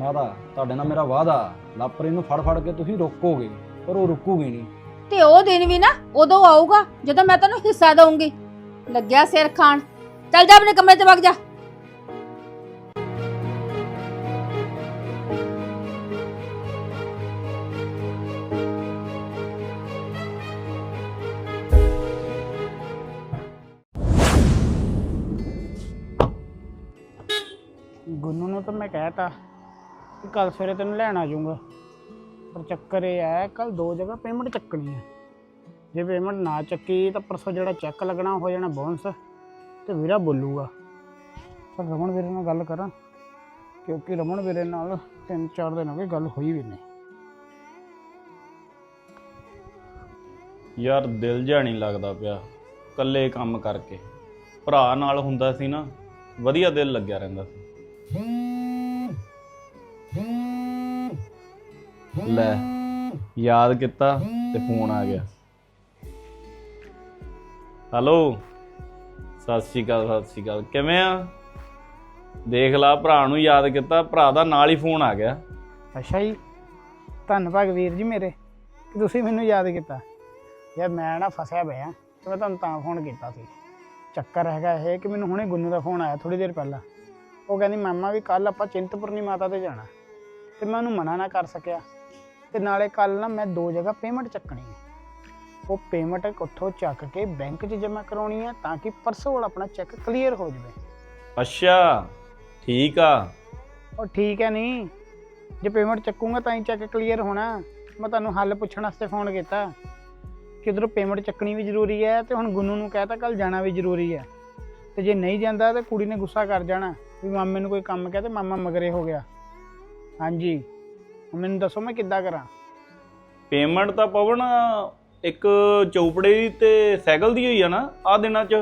ਮਾਤਾ ਤੁਹਾਡੇ ਨਾਲ ਮੇਰਾ ਵਾਅਦਾ ਲਵਪ੍ਰੀਤ ਨੂੰ ਫੜ ਫੜ ਕੇ ਤੁਸੀਂ ਰੋਕੋਗੇ ਪਰ ਉਹ ਰੁਕੂਗੀ ਨਹੀਂ। ਤੇ ਉਹ ਦਿਨ ਵੀ ਨਾ ਉਦੋਂ ਆਊਗਾ ਜਦੋਂ ਮੈਂ ਤੈਨੂੰ ਹਿੱਸਾ ਦਊਂਗੀ। ਲੱਗਿਆ ਸਿਰ ਖਾਣ। ਚੱਲ ਜਾ ਆਪਣੇ ਕਮਰੇ 'ਚ ਵਗ ਜਾ। ਗੁੰਨੂ ਨੂੰ ਤਾਂ ਮੈਂ ਕਹਿਤਾ ਕਿ ਕੱਲ ਸਵੇਰੇ ਤੈਨੂੰ ਲੈਣ ਆ ਜਾਊਂਗਾ। ਪਰ ਚੱਕਰ ਇਹ ਹੈ ਕੱਲ ਦੋ ਜਗ੍ਹਾ ਪੇਮੈਂਟ ਚੱਕਣੀ ਹੈ। ਜੇ ਪੇਮੈਂਟ ਨਾ ਚੱਕੀ ਤਾਂ ਪਰਸੋਂ ਜਿਹੜਾ ਚੈੱਕ ਲੱਗਣਾ ਹੋ ਜਾਣਾ ਬੌਂਸ ਤੇ ਵੀਰਾ ਬੋਲੂਗਾ। ਪਰ ਰਮਨ ਵੀਰੇ ਨਾਲ ਗੱਲ ਕਰਾਂ, ਕਿਉਂਕਿ ਰਮਨ ਵੀਰੇ ਨਾਲ ਤਿੰਨ ਚਾਰ ਦਿਨ ਹੋ ਗਏ ਗੱਲ ਹੋਈ ਵੀ ਨਹੀਂ। ਯਾਰ ਦਿਲ ਜਿਹਾ ਨਹੀਂ ਲੱਗਦਾ ਪਿਆ, ਇਕੱਲੇ ਕੰਮ ਕਰਕੇ। ਭਰਾ ਨਾਲ ਹੁੰਦਾ ਸੀ ਨਾ, ਵਧੀਆ ਦਿਲ ਲੱਗਿਆ ਰਹਿੰਦਾ ਸੀ। ਲੈ, ਯਾਦ ਕੀਤਾ ਤੇ ਫੋਨ ਆ ਗਿਆ। ਹੈਲੋ, ਸਤਿ ਸ਼੍ਰੀ ਅਕਾਲ, ਸਤਿ ਸ਼੍ਰੀ ਅਕਾਲ। ਕਿਵੇਂ ਆ? ਦੇਖ ਲਾ, ਭਰਾ ਨੂੰ ਯਾਦ ਕੀਤਾ, ਭਰਾ ਦਾ ਨਾਲ ਹੀ ਫੋਨ ਆ ਗਿਆ। ਅੱਛਾ ਜੀ ਧੰਨਵਾਦ ਵੀਰ ਜੀ ਮੇਰੇ, ਕਿ ਤੁਸੀਂ ਮੈਨੂੰ ਯਾਦ ਕੀਤਾ। ਯਾਰ, ਮੈਂ ਨਾ ਫਸਿਆ ਪਿਆ, ਤੇ ਮੈਂ ਤੁਹਾਨੂੰ ਤਾਂ ਫੋਨ ਕੀਤਾ ਸੀ। ਚੱਕਰ ਹੈਗਾ ਇਹ ਕਿ ਮੈਨੂੰ ਹੁਣੇ ਗੁੰਨੂ ਦਾ ਫੋਨ ਆਇਆ ਥੋੜੀ ਦੇਰ ਪਹਿਲਾਂ। ਉਹ ਕਹਿੰਦੀ, ਮਾਮਾ ਵੀ ਕੱਲ ਆਪਾਂ ਚਿੰਤਪੁਰਨੀ ਮਾਤਾ ਤੇ ਜਾਣਾ। ਤੇ ਮੈਂ ਉਹਨੂੰ ਮਨਾ ਨਾ ਕਰ ਸਕਿਆ। ਤੇ ਨਾਲੇ ਕੱਲ ਨਾ ਮੈਂ ਦੋ ਜਗ੍ਹਾ ਪੇਮੈਂਟ ਚੱਕਣੀ ਹੈ। ਉਹ ਪੇਮੈਂਟ ਉੱਥੋਂ ਚੱਕ ਕੇ ਬੈਂਕ 'ਚ ਜਮ੍ਹਾਂ ਕਰਾਉਣੀ ਹੈ ਤਾਂ ਕਿ ਪਰਸੋਂ ਵਾਲਾ ਆਪਣਾ ਚੈੱਕ ਕਲੀਅਰ ਹੋ ਜਾਵੇ। ਅੱਛਾ ਠੀਕ ਆ। ਉਹ ਠੀਕ ਹੈ ਨਹੀਂ। ਜੇ ਪੇਮੈਂਟ ਚੱਕੂਗਾ ਤਾਂ ਹੀ ਚੈੱਕ ਕਲੀਅਰ ਹੋਣਾ। ਮੈਂ ਤੁਹਾਨੂੰ ਹੱਲ ਪੁੱਛਣ ਵਾਸਤੇ ਫੋਨ ਕੀਤਾ ਕਿ ਉਧਰੋਂ ਪੇਮੈਂਟ ਚੱਕਣੀ ਵੀ ਜ਼ਰੂਰੀ ਹੈ ਤੇ ਹੁਣ ਗੁੰਨੂ ਨੂੰ ਕਹਿਤਾ ਕੱਲ ਜਾਣਾ ਵੀ ਜ਼ਰੂਰੀ ਹੈ। ਤੇ ਜੇ ਨਹੀਂ ਜਾਂਦਾ ਤੇ ਕੁੜੀ ਨੇ ਗੁੱਸਾ ਕਰ ਜਾਣਾ ਵੀ ਮਾਮੇ ਨੂੰ ਕੋਈ ਕੰਮ ਕਹਿ ਤੇ ਮਾਮਾ ਮਗਰੇ ਹੋ ਗਿਆ। ਹਾਂਜੀ। ਮੈਨੂੰ ਦੱਸੋ ਮੈਂ ਕਿੱਦਾਂ ਕਰਾਂ? ਪੇਮੈਂਟ ਤਾਂ ਪਵਨ ਇੱਕ ਚੌਪੜੇ ਦੀ ਤੇ ਸਾਈਕਲ ਦੀ ਹੋਈ ਆ ਨਾ ਆ ਦਿਨਾਂ ਚ।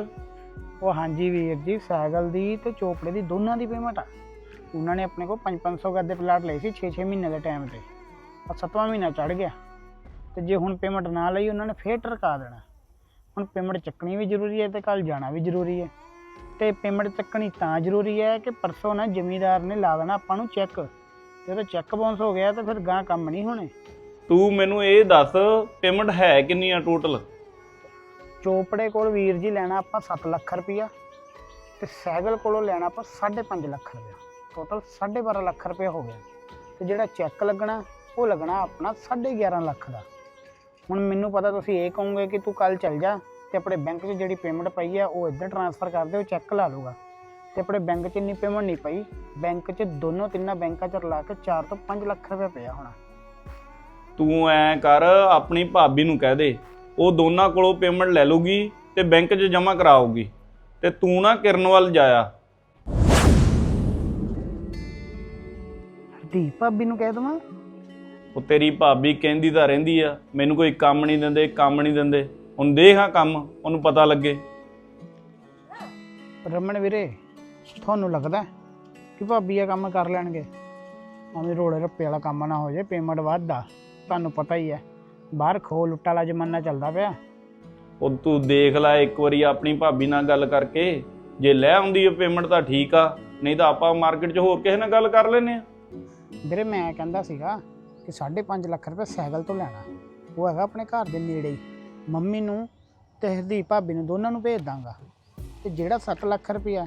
ਉਹ ਹਾਂਜੀ ਵੀਰ ਜੀ ਸਾਈਕਲ ਦੀ ਤੇ ਚੋਪੜੇ ਦੀ ਦੋਨਾਂ ਦੀ ਪੇਮੈਂਟ ਆ। ਉਹਨਾਂ ਨੇ ਆਪਣੇ ਕੋਲ 5-500 ਗੱਦੇ ਪਲਾਟ ਲਏ ਸੀ 6-6 ਮਹੀਨੇ ਦੇ ਟਾਈਮ ਤੇ। ਆ ਸੱਤਵਾਂ ਮਹੀਨਾ ਚੜ ਗਿਆ। ਤੇ ਜੇ ਹੁਣ ਪੇਮੈਂਟ ਨਾ ਲਈ ਉਹਨਾਂ ਨੇ ਫੇਰ ਟਰਕਾ ਦੇਣਾ। ਹੁਣ ਪੇਮੈਂਟ ਚੱਕਣੀ ਵੀ ਜ਼ਰੂਰੀ ਹੈ ਤੇ ਕੱਲ ਜਾਣਾ ਵੀ ਜ਼ਰੂਰੀ ਹੈ। ਤੇ ਪੇਮੈਂਟ ਚੱਕਣੀ ਤਾਂ ਜ਼ਰੂਰੀ ਹੈ ਕਿ ਪਰਸੋਂ ਨਾ ਜ਼ਮੀਂਦਾਰ ਨੇ ਲਾ ਦੇਣਾ ਆਪਾਂ ਨੂੰ ਚੈੱਕ। ਜਦੋਂ ਚੈੱਕ ਬਾਉਂਸ ਹੋ ਗਿਆ ਤਾਂ ਫਿਰ ਗਾਂ ਕੰਮ ਨਹੀਂ ਹੋਣੇ। ਤੂੰ ਮੈਨੂੰ ਇਹ ਦੱਸ ਪੇਮੈਂਟ ਹੈ ਕਿੰਨੀ ਆ ਟੋਟਲ ਚੋਪੜੇ ਕੋਲ ਵੀਰ ਜੀ ਲੈਣਾ ਆਪਾਂ 7 ਲੱਖ ਰੁਪਈਆ ਤੇ ਸੈਗਲ ਕੋਲੋਂ ਲੈਣਾ ਆਪਾਂ 5.5 ਲੱਖ ਰੁਪਈਆ ਟੋਟਲ 12.5 ਲੱਖ ਰੁਪਏ ਹੋ ਗਿਆ। ਤੇ ਜਿਹੜਾ ਚੈੱਕ ਲੱਗਣਾ ਉਹ ਲੱਗਣਾ ਆਪਣਾ 11.5 ਲੱਖ ਦਾ। ਹੁਣ ਮੈਨੂੰ ਪਤਾ ਤੁਸੀਂ ਇਹ ਕਹੋਗੇ ਕਿ ਤੂੰ ਕੱਲ ਚੱਲ ਜਾ ਤੇ ਆਪਣੇ ਬੈਂਕ 'ਚ ਜਿਹੜੀ ਪੇਮੈਂਟ ਪਈ ਆ ਉਹ ਇੱਧਰ ਟ੍ਰਾਂਸਫਰ ਕਰ ਦੇ ਉਹ ਚੈੱਕ ਲਾ ਲੂਗਾ ਤੇ ਆਪਣੇ ਬੈਂਕ 'ਚ ਇੰਨੀ ਪੇਮੈਂਟ ਨਹੀਂ ਪਈ। ਬੈਂਕ 'ਚ ਦੋਨੋਂ ਤਿੰਨਾਂ ਬੈਂਕਾਂ 'ਚ ਰਲਾ ਕੇ 4 ਤੋਂ 5 ਲੱਖ ਰੁਪਏ ਪਿਆ ਹੋਣਾ। ਤੂੰ ਐ ਕਰ ਆਪਣੀ ਭਾਬੀ ਨੂੰ ਕਹਿ ਦੇ। ਉਹ ਦੋਨਾਂ ਕੋਲੋਂ ਪੇਮੈਂਟ ਲੈ ਲੂਗੀ ਤੇ ਬੈਂਕ 'ਚ ਜਮ੍ਹਾਂ ਕਰਾਊਗੀ। ਤੇ ਤੂੰ ਨਾ ਕਿਰਨ ਵੱਲ ਜਾਇਆ। ਹਰਦੀਪ ਭਾਬੀ ਨੂੰ ਕਹਿ ਦਵਾਂ? ਉਹ ਤੇਰੀ ਭਾਬੀ ਕਹਿੰਦੀ ਤਾਂ ਰਹਿੰਦੀ ਆ। ਮੈਨੂੰ ਕੋਈ ਕੰਮ ਨਹੀਂ ਦਿੰਦੇ ਕੰਮ ਨਹੀਂ ਦਿੰਦੇ। ਹੁਣ ਦੇਖ ਹਾਂ ਕੰਮ ਉਹਨੂੰ ਪਤਾ ਲੱਗੇ। ਰਮਨ ਵੀਰੇ ਤੁਹਾਨੂੰ ਲੱਗਦਾ ਕਿ ਭਾਬੀ ਇਹ ਕੰਮ ਕਰ ਲੈਣਗੇ? ਐਵੇਂ ਰੋੜੇ ਰੱਪੇ ਵਾਲਾ ਕੰਮ ਨਾ ਹੋ ਜਾਏ ਪੇਮੈਂਟ ਵੱਧਦਾ। ਤੁਹਾਨੂੰ ਪਤਾ ਹੀ ਹੈ ਬਾਹਰ ਖੋ ਲੁੱਟਾ ਵਾਲਾ ਜ਼ਮਾਨਾ ਚੱਲਦਾ ਪਿਆ। ਉਹ ਤੂੰ ਦੇਖ ਲੈ ਇੱਕ ਵਾਰੀ ਆਪਣੀ ਭਾਬੀ ਨਾਲ ਗੱਲ ਕਰਕੇ। ਜੇ ਲੈ ਆਉਂਦੀ ਹੈ ਪੇਮੈਂਟ ਤਾਂ ਠੀਕ ਆ ਨਹੀਂ ਤਾਂ ਆਪਾਂ ਮਾਰਕੀਟ 'ਚ ਹੋਰ ਕਿਸੇ ਨਾਲ ਗੱਲ ਕਰ ਲੈਨੇ ਆ ਵੀਰੇ ਮੈਂ ਕਹਿੰਦਾ ਸੀਗਾ ਕਿ 5.5 ਲੱਖ ਰੁਪਏ ਸਾਈਕਲ ਤੋਂ ਲੈਣਾ। ਉਹ ਹੈਗਾ ਆਪਣੇ ਘਰ ਦੇ ਨੇੜੇ ਹੀ। ਮੰਮੀ ਨੂੰ ਤੇ ਹਰਦੀਪ ਭਾਬੀ ਨੂੰ ਦੋਨਾਂ ਨੂੰ ਭੇਜ ਦਾਂਗਾ। ਤੇ ਜਿਹੜਾ 7 ਲੱਖ ਰੁਪਇਆ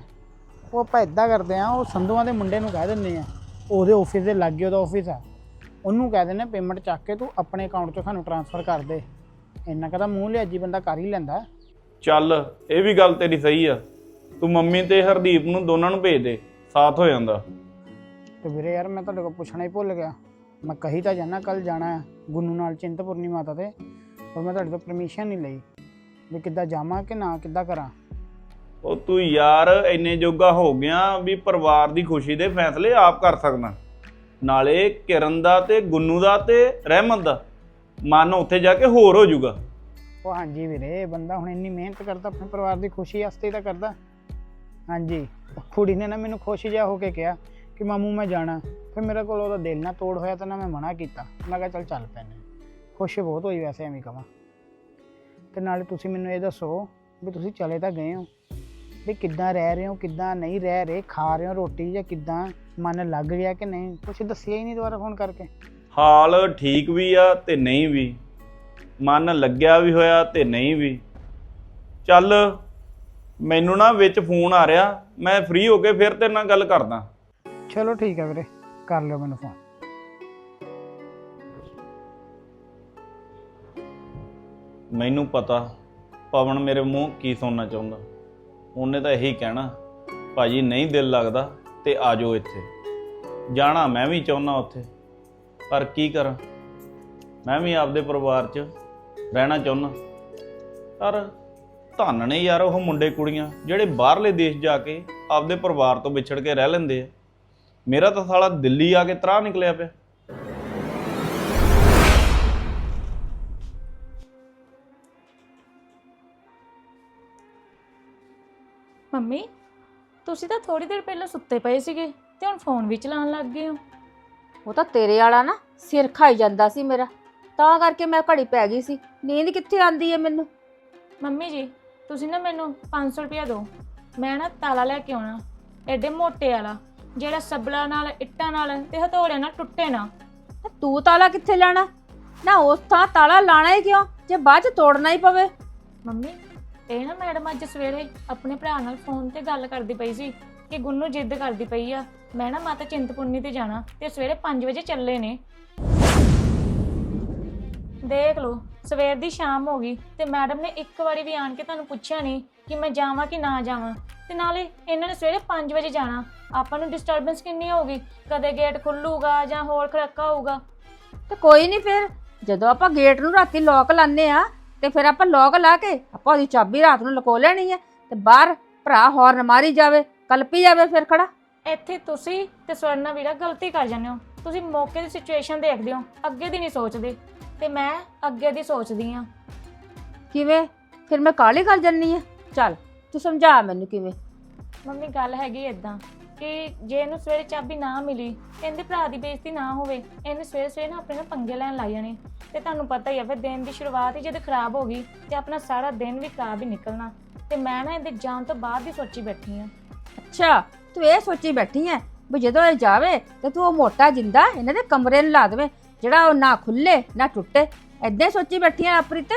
ਉਹ ਆਪਾਂ ਇਦਾਂ ਕਰਦੇ ਆ ਉਹ ਸੰਧੂਆਂ ਦੇ ਮੁੰਡੇ ਨੂੰ ਕਹਿ ਦਿੰਦੇ ਆ ਉਹਦੇ ਆਫਿਸ ਦੇ ਲਾਗੇ ਉਹਦਾ ਆਫਿਸ ਆ। ਉਹਨੂੰ ਕਹਿ ਦਿੰਦੇ ਪੇਮੈਂਟ ਚੱਕ ਕੇ ਤੂੰ ਆਪਣੇ ਅਕਾਊਂਟ 'ਚੋਂ ਸਾਨੂੰ ਟ੍ਰਾਂਸਫਰ ਕਰ ਦੇ। ਇੰਨਾ ਕਦਾ ਮੂੰਹ ਲਿਆਜੀ ਬੰਦਾ ਕਰ ਹੀ ਲੈਂਦਾ। ਚੱਲ ਇਹ ਵੀ ਗੱਲ ਤੇਰੀ ਸਹੀ ਆ। ਤੂੰ ਮੰਮੀ ਤੇ ਹਰਦੀਪ ਨੂੰ ਦੋਨਾਂ ਨੂੰ ਭੇਜ ਦੇ ਸਾਥ ਹੋ ਜਾਂਦਾ। ਤੇ ਵੀਰੇ ਯਾਰ ਮੈਂ ਤੁਹਾਡੇ ਕੋਲ ਪੁੱਛਣਾ ਹੀ ਭੁੱਲ ਗਿਆ। ਮੈਂ ਕਹੀ ਤਾਂ ਜਾਣਾ ਕੱਲ ਜਾਣਾ ਹੈ ਗੁੰਨੂ ਨਾਲ ਚਿੰਤਪੁਰਨੀ ਮਾਤਾ ਤੇ ਪਰ ਮੈਂ ਤੁਹਾਡੇ ਤੋਂ ਪਰਮਿਸ਼ਨ ਨਹੀਂ ਲਈ। ਵੀ ਕਿੱਦਾਂ ਜਾਵਾਂ ਕਿ ਨਾ ਕਿੱਦਾਂ ਕਰਾਂ? ਉਹ ਤੂੰ ਯਾਰ, ਇੰਨੇ ਜੋਗਾ ਹੋ ਗਿਆ ਵੀ ਪਰਿਵਾਰ ਦੀ ਖੁਸ਼ੀ ਦੇ ਫੈਸਲੇ ਆਪ ਕਰ ਸਕਦਾ। ਨਾਲੇ ਕਿਰਨ ਦਾ ਤੇ ਗੁੰਨੂ ਦਾ ਤੇ ਰਹਿਮਤ ਦਾ। ਮਨ ਉੱਥੇ ਜਾ ਕੇ ਹੋਰ ਹੋ ਜਾਊਗਾ। ਉਹ ਹਾਂਜੀ ਵੀਰੇ, ਬੰਦਾ ਹੁਣ ਇੰਨੀ ਮਿਹਨਤ ਕਰਦਾ, ਆਪਣੇ ਪਰਿਵਾਰ ਦੀ ਖੁਸ਼ੀ ਵਾਸਤੇ ਤਾਂ ਕਰਦਾ। ਹਾਂਜੀ ਕੁੜੀ ਨੇ ਨਾ ਮੈਨੂੰ ਖੁਸ਼ ਜਿਹਾ ਹੋ ਕੇ ਕਿਹਾ ਕਿ ਮਾਮੂ ਮੈਂ ਜਾਣਾ, ਫਿਰ ਮੇਰੇ ਕੋਲ ਉਹਦਾ ਦਿਲ ਨਾ ਤੋੜ ਹੋਇਆ ਤਾਂ ਨਾ ਮੈਂ ਮਨਾ ਕੀਤਾ। ਮੈਂ ਕਿਹਾ ਚੱਲ ਚੱਲ ਪੈਨੇ ਖੁਸ਼ ਬਹੁਤ ਹੋਈ ਵੈਸੇ ਐਵੇਂ ਕਵਾਂ। ਤੇ ਨਾਲੇ ਤੁਸੀਂ ਮੈਨੂੰ ਇਹ ਦੱਸੋ ਵੀ ਤੁਸੀਂ ਚਲੇ ਤਾਂ ਗਏ ਹੋ। ਵੀ ਕਿੱਦਾਂ ਰਹਿ ਰਹੇ ਹੋ ਕਿੱਦਾਂ ਨਹੀਂ ਰਹਿ ਰਹੇ ਖਾ ਰਹੇ ਹੋ ਰੋਟੀ ਜਾਂ ਕਿੱਦਾਂ ਮਨ ਲੱਗ ਗਿਆ ਕਿ ਨਹੀਂ? ਕੁਛ ਦੱਸਿਆ ਹੀ ਨਹੀਂ ਦੁਬਾਰਾ ਫੋਨ ਕਰਕੇ। ਹਾਲ ਠੀਕ ਵੀ ਆ ਤੇ ਨਹੀਂ ਵੀ। ਮਨ ਲੱਗਿਆ ਵੀ ਹੋਇਆ ਤੇ ਨਹੀਂ ਵੀ। ਚੱਲ ਮੈਨੂੰ ਨਾ ਵਿੱਚ ਫੋਨ ਆ ਰਿਹਾ ਮੈਂ ਫ੍ਰੀ ਹੋ ਕੇ ਫਿਰ ਤੇਰੇ ਨਾਲ ਗੱਲ ਕਰਦਾ। ਚਲੋ ਠੀਕ ਹੈ ਵੀਰੇ ਕਰ ਲਿਓ ਮੈਨੂੰ ਫੋਨ ਮੈਨੂੰ ਪਤਾ ਪਵਨ ਮੇਰੇ ਮੂੰਹ ਕੀ ਸੁਣਨਾ ਚਾਹੁੰਦਾ। ਉਹਨੇ ਤਾਂ ਇਹੀ ਕਹਿਣਾ, ਭਾਜੀ, ਨਹੀਂ ਦਿਲ ਲੱਗਦਾ ਤੇ ਆ ਜਾਓ ਇੱਥੇ। ਜਾਣਾ ਮੈਂ ਵੀ ਚਾਹੁੰਦਾ ਉੱਥੇ, ਪਰ ਕੀ ਕਰਾਂ? ਮੈਂ ਵੀ ਆਪਦੇ ਪਰਿਵਾਰ 'ਚ ਰਹਿਣਾ ਚਾਹੁੰਦਾ ਪਰ ਧੰਨ ਨੇ ਯਾਰ ਉਹ ਮੁੰਡੇ ਕੁੜੀਆਂ, ਜਿਹੜੇ ਬਾਹਰਲੇ ਦੇਸ਼ ਜਾ ਕੇ ਆਪਦੇ ਪਰਿਵਾਰ ਤੋਂ ਵਿਛੜ ਕੇ ਰਹਿ ਲੈਂਦੇ ਆ। ਮੇਰਾ ਤਾਂ ਸਾਲਾ ਦਿੱਲੀ ਆ ਕੇ ਤਰਾਹ ਨਿਕਲਿਆ ਪਿਆ। ਮੰਮੀ ਤੁਸੀਂ ਤਾਂ ਥੋੜੀ ਦੇਰ ਪਹਿਲਾਂ ਸੁੱਤੇ ਪਏ ਸੀਗੇ ਤੇ ਹੁਣ ਫੋਨ ਵੀ ਚਲਾਉਣ ਲੱਗ ਗਏ ਹੋ। ਉਹ ਤਾਂ ਤੇਰੇ ਵਾਲਾ ਨਾ ਸਿਰ ਖਾਈ ਜਾਂਦਾ ਸੀ ਮੇਰਾ। ਤਾਂ ਕਰਕੇ ਮੈਂ ਘੜੀ ਪੈ ਗਈ ਸੀ। ਨੀਂਦ ਕਿੱਥੇ ਆਂਦੀ ਹੈ ਮੈਨੂੰ? ਮੰਮੀ ਜੀ ਤੁਸੀਂ ਨਾ ਮੈਨੂੰ 500 ਰੁਪਇਆ ਦਿਓ। ਮੈਂ ਨਾ ਤਾਲਾ ਲੈ ਕੇ ਆਉਣਾ ਐਡੇ ਮੋਟੇ ਵਾਲਾ ਜਿਹੜਾ ਸੱਬਲਾਂ ਨਾਲ ਇੱਟਾਂ ਨਾਲ ਤੇ ਹਥੌੜਿਆਂ ਨਾਲ ਟੁੱਟੇ ਨਾ। ਤੇ ਤੂੰ ਤਾਲਾ ਕਿੱਥੇ ਲਾਣਾ ਨਾ ਉਸ ਥਾਂ ਤਾਲਾ ਲਾਣਾ ਹੀ ਕਿਉਂ? ਜੇ ਬਾਅਦ ਚ ਤੋੜਨਾ ਹੀ ਪਵੇ। ਮੰਮੀ ਇਹ ਨਾ ਮੈਡਮ ਅੱਜ ਸਵੇਰੇ ਆਪਣੇ ਭਰਾ ਨਾਲ ਫੋਨ ਤੇ ਗੱਲ ਕਰਦੀ ਪਈ ਸੀ ਕਿ ਗੁੰਨੂ ਜਿੱਦ ਕਰਦੀ ਪਈ ਆ। ਮੈਂ ਨਾ ਮਾਤਾ ਚਿੰਤਪੁਰਨੀ ਤੇ ਜਾਣਾ ਤੇ ਸਵੇਰੇ 5 ਵਜੇ ਚੱਲੇ ਨੇ। ਦੇਖ ਲਓ, ਸਵੇਰ ਦੀ ਸ਼ਾਮ ਹੋ ਗਈ ਤੇ ਮੈਡਮ ਨੇ ਇੱਕ ਵਾਰੀ ਵੀ ਆਣ ਕੇ ਤੁਹਾਨੂੰ ਪੁੱਛਿਆ ਨਹੀਂ ਕਿ ਮੈਂ ਜਾਵਾਂ ਕਿ ਨਾ ਜਾਵਾਂ। ਤੇ ਨਾਲੇ ਇਹਨਾਂ ਨੇ ਸਵੇਰੇ 5 ਵਜੇ ਜਾਣਾ। ਆਪਾਂ ਨੂੰ ਡਿਸਟਰਬੈਂਸ ਕਿੰਨੀ ਹੋਊਗੀ? ਕਦੇ ਗੇਟ ਖੁੱਲੂਗਾ ਜਾਂ ਹੋਰ ਖੜਕਾ ਹੋਊਗਾ? ਤੇ ਕੋਈ ਨਹੀਂ ਫਿਰ, ਜਦੋਂ ਆਪਾਂ ਗੇਟ ਨੂੰ ਰਾਤੀ ਲੋਕ ਲਾਉਂਦੇ ਆ ਤੇ ਫਿਰ ਆਪਾਂ ਲੋਕ ਲਾ ਕੇ ਆਪਾਂ ਉਹਦੀ ਚਾਬੀ ਰਾਤ ਨੂੰ ਲਕੋ ਲੈਣੀ ਹੈ ਤੇ ਬਾਹਰ ਭਰਾ ਹੌਰਨ ਮਾਰੀ ਜਾਵੇ ਕਲਪੀ ਜਾਵੇ ਫਿਰ ਖੜਾ। ਇੱਥੇ ਤੁਸੀਂ ਤੇ ਸਵਰਨਾ ਵੀਰਾ ਗਲਤੀ ਕਰ ਜਾਂਦੇ ਹੋ। ਤੁਸੀਂ ਮੌਕੇ ਦੀ ਸਿਚੁਏਸ਼ਨ ਦੇਖਦੇ ਹੋ ਅੱਗੇ ਦੀ ਨਹੀਂ ਸੋਚਦੇ। ਤੇ ਮੈਂ ਅੱਗੇ ਦੀ ਸੋਚਦੀ ਆ ਕਿਵੇਂ? ਫਿਰ ਮੈਂ ਕਾਲੀ ਕਰ ਜੰਨੀ ਆ ਚੱਲ ਤੂੰ ਸਮਝਾ ਮੈਨੂੰ ਕਿਵੇਂ। ਮੰਮੀ ਗੱਲ ਹੈਗੀ ਇਦਾਂ ਕਿ ਜੇ ਇਹਨੂੰ ਸਵੇਰੇ ਚਾਬੀ ਨਾ ਮਿਲੀ ਇਹਦੇ ਭਰਾ ਦੀ ਬੇਇੱਜ਼ਤੀ ਨਾ ਹੋਵੇ ਇਹਨੇ ਸਵੇਰੇ ਸਵੇਰੇ ਨਾ ਆਪਣੇ ਨਾਲ ਪੰਗੇ ਲੈਣ ਲੱਗ ਜਾਣੇ। ਤੇ ਤੁਹਾਨੂੰ ਪਤਾ ਹੀ ਆ ਫਿਰ ਦਿਨ ਦੀ ਸ਼ੁਰੂਆਤ ਹੀ ਜਦ ਖਰਾਬ ਹੋ ਗਈ ਤੇ ਆਪਣਾ ਸਾਰਾ ਦਿਨ ਵੀ ਖਰਾਬ ਹੀ ਨਿਕਲਣਾ। ਤੇ ਮੈਂ ਨਾ ਇਹਦੇ ਜਾਣ ਤੋਂ ਬਾਅਦ ਹੀ ਸੋਚੀ ਬੈਠੀ ਆ। ਅੱਛਾ ਤੂੰ ਇਹ ਸੋਚੀ ਬੈਠੀ ਐ ਵੀ ਜਦੋਂ ਇਹ ਜਾਵੇ ਤੇ ਤੂੰ ਉਹ ਮੋਟਾ ਜਿੰਦਾ ਇਹਨਾਂ ਦੇ ਕਮਰੇ ਨੂੰ ਲਾ ਦੇਵੇਂ ਜਿਹੜਾ ਉਹ ਨਾ ਖੁੱਲੇ ਨਾ ਟੁੱਟੇ। ਹੀ ਸੋਚੀ ਬੈਠੀ ਐ ਅਪ੍ਰਿਤ?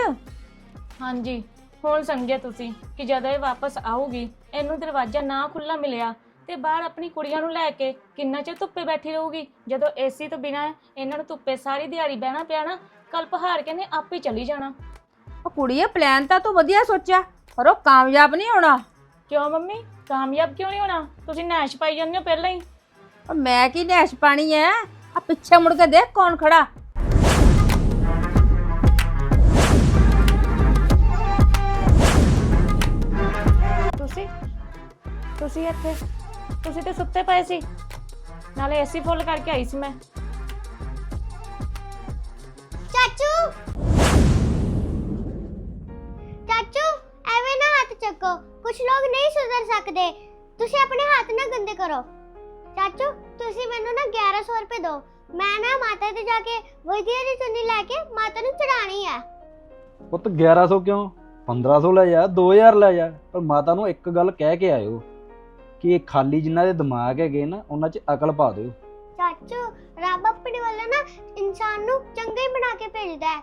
ਹਾਂਜੀ ਹੁਣ ਸਮਝਿਆ ਤੁਸੀਂ ਕਿ ਜਦੋਂ ਇਹ ਵਾਪਸ ਆਊਗੀ ਇਹਨੂੰ ਦਰਵਾਜ਼ਾ ਨਾ ਖੁੱਲਾ ਮਿਲਿਆ ਤੇ ਬਾਹਰ ਆਪਣੀ ਕੁੜੀਆਂ ਨੂੰ ਲੈ ਕੇ ਕਿੰਨਾ ਚਿਰ ਧੁੱਪੇ ਬੈਠੀ ਰਹੂਗੀ? ਜਦੋਂ ਏਸੀ ਤੋਂ ਬਿਨਾ ਇਹਨਾਂ ਨੂੰ ਧੁੱਪੇ ਸਾਰੀ ਦਿਹਾੜੀ ਬਹਿਣਾ ਪਿਆ ਨਾ ਕੱਲ ਪਹਾੜ ਕਹਿੰਦੇ ਆਪੇ ਚਲੀ ਜਾਣਾ। ਉਹ ਕੁੜੀਏ ਪਲਾਨ ਤਾਂ ਤੂੰ ਵਧੀਆ ਸੋਚਿਆ ਪਰ ਉਹ ਕਾਮਯਾਬ ਨਹੀਂ ਹੋਣਾ। ਕਿਉਂ ਮੰਮੀ? ਕਾਮਯਾਬ ਕਿਉਂ ਨਹੀਂ ਹੋਣਾ? ਤੁਸੀਂ ਨੈਸ਼ ਪਾਈ ਜਾਂਦੇ ਹੋ ਪਹਿਲਾਂ ਹੀ। ਉਹ ਮੈਂ ਕੀ ਨੈਸ਼ ਪਾਣੀ ਐ? ਆ ਪਿੱਛੇ ਮੁੜ ਕੇ ਦੇਖ ਕੌਣ ਖੜਾ। ਤੁਸੀਂ? ਤੁਸੀਂ ਇੱਥੇ ਤੁਸੀਂ ਤੇ ਸੁੱਤੇ ਪਏ ਸੀ। ਨਾਲੇ ਏਸੀ ਫੁੱਲ ਕਰਕੇ ਆਈ ਸੀ ਮੈਂ। ਚਾਚੂ। ਚਾਚੂ ਐਵੇਂ ਨਾ ਹੱਥ ਚੱਕੋ। ਕੁਝ ਲੋਕ ਨਹੀਂ ਸੁਧਰ ਸਕਦੇ। ਤੁਸੀਂ ਆਪਣੇ ਹੱਥ ਨਾ ਗੰਦੇ ਕਰੋ। ਚਾਚੂ ਤੁਸੀਂ ਮੈਨੂੰ ਨਾ 1100 ਰੁਪਏ ਦਿਓ। ਮੈਂ ਨਾ ਮਾਤਾ ਤੇ ਜਾ ਕੇ ਵਧੀਆ ਦੀ ਚੁੰਨੀ ਲੈ ਕੇ ਮਾਤਾ ਨੂੰ ਚੜਾਣੀ ਆ। ਪੁੱਤ 1100 ਕਿਉਂ? 1500 ਲੈ ਜਾ 2000 ਲੈ ਜਾ। ਪਰ ਮਾਤਾ ਨੂੰ ਇੱਕ ਗੱਲ ਕਹਿ ਕੇ ਆਇਓ। ਕਿ ਇਹ ਖਾਲੀ ਜਿਨ੍ਹਾਂ ਦੇ ਦਿਮਾਗ ਹੈਗੇ ਨਾ ਉਹਨਾਂ 'ਚ ਅਕਲ ਪਾ ਦਿਓ। ਚਾਚੂ ਰੱਬ ਆਪਣੇ ਵੱਲੋਂ ਨਾ ਇਨਸਾਨ ਨੂੰ ਚੰਗਾ ਹੀ ਬਣਾ ਕੇ ਭੇਜਦਾ ਹੈ।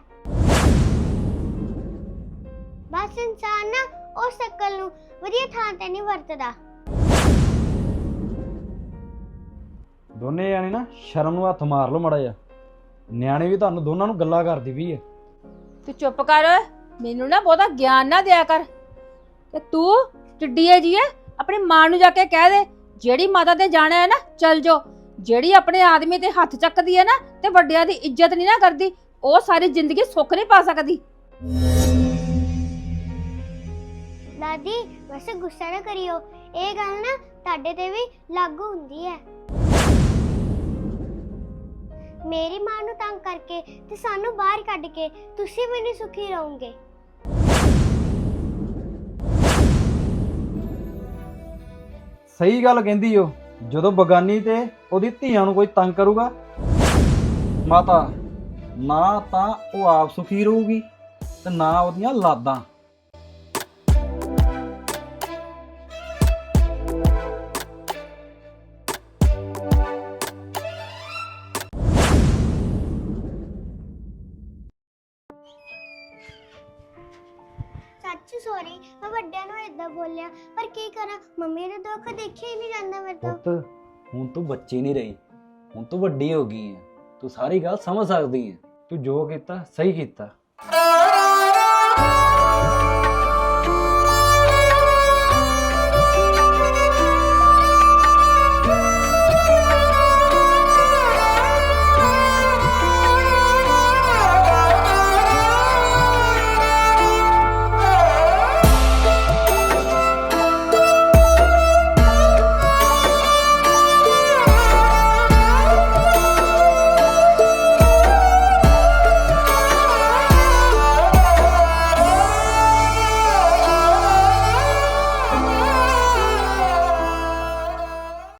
ਬਸ ਇਨਸਾਨ ਨਾ ਉਸ ਅਕਲ ਨੂੰ ਵਧੀਆ ਥਾਂ ਤੇ ਨਹੀਂ ਵਰਤਦਾ। ਦੋਨੇ ਜਾਣੇ ਨਾ ਸ਼ਰਮ ਨੂੰ ਹੱਥ ਮਾਰ ਲਓ ਮੜਾ ਜਾ ਨਿਆਣੇ ਵੀ ਤੁਹਾਨੂੰ ਦੋਨਾਂ ਨੂੰ ਗੱਲਾਂ ਕਰਦੀ ਵੀ ਹੈ ਤੂੰ ਚੁੱਪ ਕਰ ਮੈਨੂੰ ਨਾ ਬਹੁਤਾ ਗਿਆਨ ਨਾ ਦਿਆ ਕਰ। ਤੇ ਤੂੰ ਟਿੱਡੀਏ ਜੀ ਐ ਆਪਣੀ ਮਾਂ ਨੂੰ ਜਾ ਕੇ ਕਹਿ ਦੇ, ਜਿਹੜੀ ਮਾਤਾ ਤੇ ਜਾਣਾ ਹੈ ਨਾ, ਚੱਲ ਜੋ ਜਿਹੜੀ ਆਪਣੇ ਆਦਮੀ ਤੇ ਹੱਥ ਚੱਕਦੀ ਹੈ ਨਾ ਤੇ ਵੱਡਿਆਂ ਦੀ ਇੱਜ਼ਤ ਨਹੀਂ ਨਾ ਕਰਦੀ, ਉਹ ਸਾਰੀ ਜ਼ਿੰਦਗੀ ਸੁੱਖ ਨਹੀਂ ਪਾ ਸਕਦੀ। ਦਾਦੀ ਵੈਸੇ ਗੁੱਸਾ ਨਾ ਕਰਿਓ। ਇਹ ਗੱਲ ਨਾ ਤੁਹਾਡੇ ਤੇ ਵੀ ਲਾਗੂ ਹੁੰਦੀ ਹੈ। ਮੇਰੀ ਮਾਂ ਨੂੰ ਤੰਗ ਕਰਕੇ ਤੇ ਸਾਨੂੰ ਬਾਹਰ ਕੱਢ ਕੇ ਤੁਸੀਂ ਵੀ ਨਹੀਂ ਸੁਖੀ ਰਹੋਗੇ। ਸਹੀ ਗੱਲ ਕਹਿੰਦੀ ਓ, ਜਦੋਂ ਬਗਾਨੀ ਤੇ ਉਹਦੀ ਧੀਆਂ ਨੂੰ ਕੋਈ ਤੰਗ ਕਰੂਗਾ? ਮਾਤਾ, ਨਾ ਤਾਂ ਉਹ ਆਪ ਸੁਖੀ ਰਹੂਗੀ ਤੇ ਨਾ ਉਹਦੀਆਂ ਲਾਦਾਂ ਮੰਮੀ ਨੂੰ ਦੁੱਖ ਦੇਖਿਆ ਹੀ ਨਹੀਂ ਜਾਂਦਾ ਮੇਰੇ ਤੋਂ। ਪੁੱਤ, ਹੁਣ ਤੂੰ ਬੱਚੀ ਨਹੀਂ ਰਹੀ। ਹੁਣ ਤੂੰ ਵੱਡੀ ਹੋ ਗਈ ਹੈ ਤੂੰ ਸਾਰੀ ਗੱਲ ਸਮਝ ਸਕਦੀ ਹੈ ਤੂੰ ਜੋ ਕੀਤਾ, ਸਹੀ ਕੀਤਾ।